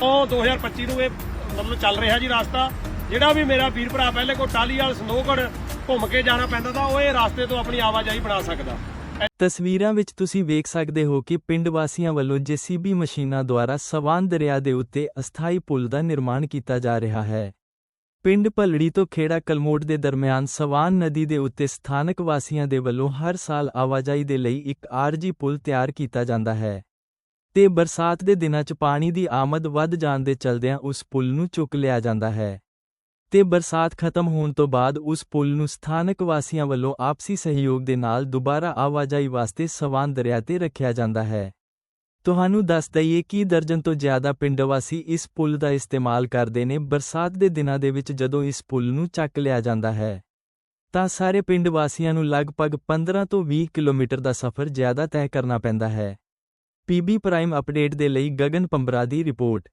ਤੋਂ 2025 ਚੱਲ ਰਿਹਾ ਜੀ ਰਾਸਤਾ। ਜਿਹੜਾ ਵੀ ਮੇਰਾ ਵੀਰ ਭਰਾ ਪਹਿਲੇ ਕੋ ਟਾਲੀਵਾਲ ਸਨੋਗੜ ਘੁੰਮ ਕੇ ਜਾਣਾ ਪੈਂਦਾ ਤਾਂ ਉਹ ਇਹ ਰਾਸਤੇ ਤੋਂ ਆਪਣੀ ਆਵਾਜਾਈ ਬਣਾ ਸਕਦਾ। ਤਸਵੀਰਾਂ ਵਿੱਚ ਤੁਸੀਂ ਵੇਖ ਸਕਦੇ ਹੋ ਕਿ ਪਿੰਡ ਵਾਸੀਆਂ ਵੱਲੋਂ ਜੀਸੀਬੀ ਮਸ਼ੀਨਾਂ ਦੁਆਰਾ ਸਵਾਨ ਦਰਿਆ ਦੇ ਉੱਤੇ ਅਸਥਾਈ ਪੁਲ ਦਾ ਨਿਰਮਾਣ ਕੀਤਾ ਜਾ ਰਿਹਾ ਹੈ। ਪਿੰਡ ਭਲੜੀ ਤੋਂ ਖੇੜਾ ਕਲਮੋਟ ਦੇ ਦਰਮਿਆਨ ਸਵਾਨ ਨਦੀ ਦੇ ਉੱਤੇ ਸਥਾਨਕ ਵਾਸੀਆਂ ਦੇ ਵੱਲੋਂ ਹਰ ਸਾਲ ਆਵਾਜਾਈ ਦੇ ਲਈ ਇੱਕ ਆਰਜੀ ਪੁਲ ਤਿਆਰ ਕੀਤਾ ਜਾਂਦਾ ਹੈ। ਤੇ ਬਰਸਾਤ ਦੇ ਦਿਨਾਂ 'ਚ ਪਾਣੀ ਦੀ ਆਮਦ ਵੱਧ ਜਾਣ ਦੇ ਚਲਦਿਆਂ ਉਸ ਪੁਲ ਨੂੰ ਚੁੱਕ ਲਿਆ ਜਾਂਦਾ ਹੈ। ਤੇ ਬਰਸਾਤ ਖਤਮ ਹੋਣ ਤੋਂ ਬਾਅਦ ਉਸ ਪੁਲ ਨੂੰ ਸਥਾਨਕ ਵਾਸੀਆਂ ਵੱਲੋਂ ਆਪਸੀ ਸਹਿਯੋਗ ਦੇ ਨਾਲ ਦੁਬਾਰਾ ਆਵਾਜਾਈ ਵਾਸਤੇ ਸਵਾਨ ਦਰਿਆ ਤੇ ਰੱਖਿਆ ਜਾਂਦਾ ਹੈ। ਤੁਹਾਨੂੰ ਦੱਸ ਦਈਏ ਕਿ ਦਰਜਨ ਤੋਂ ਜ਼ਿਆਦਾ ਪਿੰਡ ਵਾਸੀ ਇਸ ਪੁਲ ਦਾ ਇਸਤੇਮਾਲ ਕਰਦੇ ਨੇ। ਬਰਸਾਤ ਦੇ ਦਿਨਾਂ ਦੇ ਵਿੱਚ ਜਦੋਂ ਇਸ ਪੁਲ ਨੂੰ ਚੱਕ ਲਿਆ ਜਾਂਦਾ ਹੈ, ਤਾਂ ਸਾਰੇ ਪਿੰਡ ਵਾਸੀਆਂ ਨੂੰ ਲਗਭਗ 15 ਤੋਂ 20 ਕਿਲੋਮੀਟਰ ਦਾ ਸਫ਼ਰ ਜ਼ਿਆਦਾ ਤੈਅ ਕਰਨਾ ਪੈਂਦਾ ਹੈ। ਪੀਬੀ ਪ੍ਰਾਈਮ ਅਪਡੇਟ ਦੇ ਲਈ ਗਗਨ ਪੰਬਰਾ ਦੀ ਰਿਪੋਰਟ।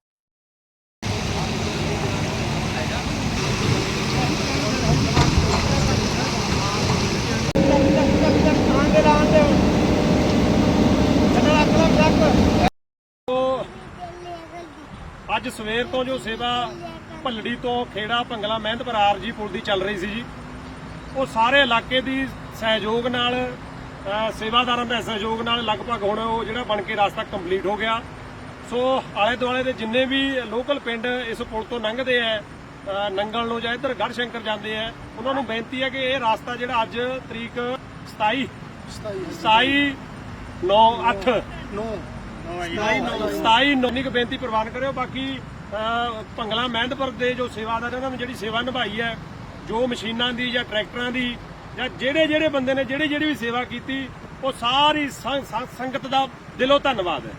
ਅੱਜ ਸਵੇਰ ਤੋਂ ਜੋ ਸੇਵਾ ਭੱਲੜੀ ਤੋਂ ਖੇੜਾ ਭੰਗਲਾ ਮਹਿੰਦਪੁਰ ਆਰਜੀ ਪੁਲ ਦੀ ਚੱਲ ਰਹੀ ਸੀ ਜੀ, ਉਹ ਸਾਰੇ ਇਲਾਕੇ ਦੀ ਸਹਿਯੋਗ ਨਾਲ ਸੇਵਾਦਾਰਾਂ ਦੇ ਸਹਿਯੋਗ ਨਾਲ ਲਗਭਗ ਹੁਣ ਉਹ ਜਿਹੜਾ ਬਣ ਕੇ ਰਸਤਾ ਕੰਪਲੀਟ ਹੋ ਗਿਆ। ਸੋ ਆਲੇ ਦੁਆਲੇ ਦੇ ਜਿੰਨੇ ਵੀ ਲੋਕਲ ਪਿੰਡ ਇਸ ਪੁਲ ਤੋਂ ਲੰਘਦੇ ਆ ਨੰਗਲ ਨੂੰ ਜਾਂ ਇੱਧਰ ਗੜ੍ਹ ਸ਼ੰਕਰ ਜਾਂਦੇ ਆ ਉਹਨਾਂ ਨੂੰ ਬੇਨਤੀ ਹੈ ਕਿ ਇਹ ਰਸਤਾ ਜਿਹੜਾ ਅੱਜ ਤਰੀਕ 27 27 9 8 27 ਨੌਨੀ ਕੁ ਬੇਨਤੀ ਪ੍ਰਵਾਨ ਕਰਿਓ। ਬਾਕੀ ਅਹ, ਭੰਗਲਾ ਮਹਿੰਦਪੁਰ ਦੇ ਜੋ ਸੇਵਾਦਾਰ ਇਹਨਾਂ ਨੇ ਜਿਹੜੀ ਸੇਵਾ ਨਿਭਾਈ ਹੈ ਜੋ ਮਸ਼ੀਨਾਂ ਦੀ ਜਾਂ ਟਰੈਕਟਰਾਂ ਦੀ ਜਾਂ ਜਿਹੜੇ ਜਿਹੜੇ ਬੰਦੇ ਨੇ ਜਿਹੜੀ ਜਿਹੜੀ ਵੀ ਸੇਵਾ ਕੀਤੀ ਉਹ ਸਾਰੀ ਸੰਗਤ ਦਾ ਦਿਲੋਂ ਧੰਨਵਾਦ ਹੈ।